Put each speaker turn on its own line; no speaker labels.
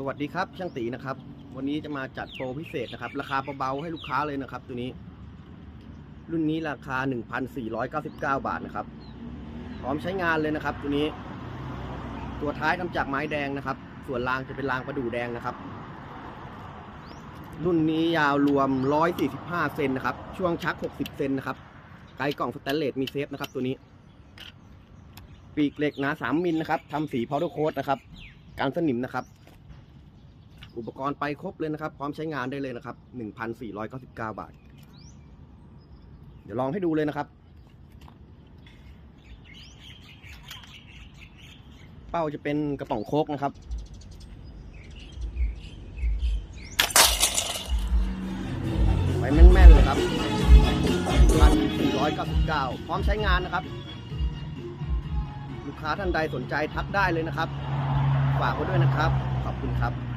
สวัสดีครับช่างตีนะครับ วันนี้จะมาจัดโปรพิเศษนะครับ ราคาเบาๆให้ลูกค้าเลยนะครับ ตัวนี้ รุ่นนี้ราคา 1,499 บาทนะครับ พร้อมใช้งานเลยนะครับ ตัวนี้ ตัวท้ายทำจากไม้แดงนะครับ ส่วนรางจะเป็นรางประดู่แดงนะครับ รุ่นนี้ยาวรวม 145 เซนนะครับ ช่วงชัก 60 เซนนะครับไกลกล่องสแตนเลสมีเซฟนะครับ ตัวนี้ ปีกเหล็กหนา3มิลนะครับทำสีพาวเดอร์โค้ดนะครับการสนิมนะครับ อุปกรณ์ไปครบเลยนะครับ พร้อมใช้งานได้เลยนะครับ 1,499 บาท เดี๋ยวลองให้ดูเลยนะครับ เป้าจะเป็นกระป๋องโคกนะครับไปแม่นๆเลยครับ1,499 พร้อมใช้งานนะครับ ลูกค้าท่านใดสนใจทักได้เลยนะครับ ฝากไว้ด้วยนะครับ ขอบคุณครับ